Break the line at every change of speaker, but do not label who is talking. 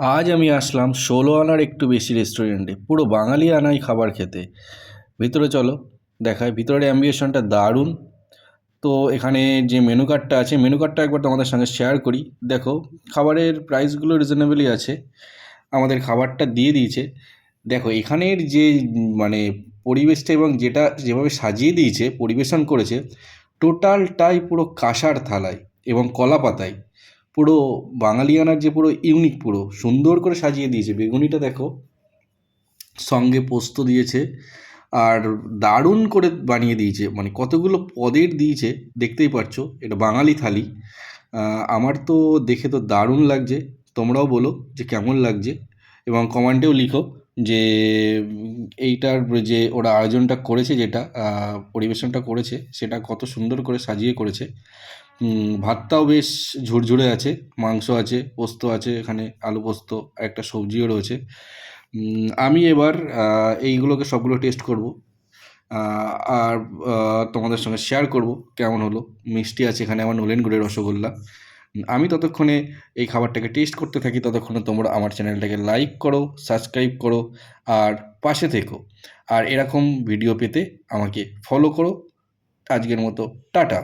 আজ আমি আসলাম ষোলো আনার একটু বেশি রেস্টুরেন্টে, পুরো বাঙালি আনাই খাবার খেতে। ভিতরে চলো দেখায় ভিতরের অ্যাম্বিয়েশনটা দারুণ। তো এখানে যে মেনু কার্ডটা আছে মেনু কার্ডটা একবার তোমাদের সঙ্গে শেয়ার করি। দেখো, খাবারের প্রাইসগুলো রিজনেবলই আছে, আমাদের খাবারটা দিয়ে দিয়েছে। দেখো, এখানের যে মানে পরিবেশটা এবং যেটা, যেভাবে সাজিয়ে দিয়েছে, পরিবেশন করেছে টোটালটাই পুরো কাঁসার থালায় এবং কলা পাতায় পুরো বাঙালিয়ানার যে পুরো ইউনিক পুরো, সুন্দর করে সাজিয়ে দিয়েছে। বেগুনিটা দেখো, সঙ্গে পোস্ত দিয়েছে আর দারুণ করে বানিয়ে দিয়েছে। মানে কতগুলো পদের দিয়েছে, দেখতেই পারছ, এটা বাঙালি থালি। আমার তো দেখে তো দারুণ লাগছে, তোমরাও বলো যে কেমন লাগছে। এবং কমেন্টেও লিখো যে, এইটার যে ওরা আয়োজনটা করেছে যেটা পরিবেশনটা করেছে, সেটা কত সুন্দর করে সাজিয়ে করেছে। ভাতটাও বেশ ঝুরঝুরে আছে, মাংস আছে, পোস্ত আছে, এখানে আলু পোস্ত, একটা সবজিও রয়েছে। আমি এবার এইগুলোকে সবগুলো টেস্ট করব। আর তোমাদের সঙ্গে শেয়ার করব কেমন হলো। মিষ্টি আছে এখানে আমার নলেন গুড়ের রসগোল্লা। আমি ততক্ষণে এই খাবারটাকে টেস্ট করতে থাকি, ততক্ষণে তোমরা আমার চ্যানেলটাকে লাইক করো সাবস্ক্রাইব করো, আর পাশে থেকো। আর এরকম ভিডিও পেতে আমাকে ফলো করো। আজকের মতো, টাটা।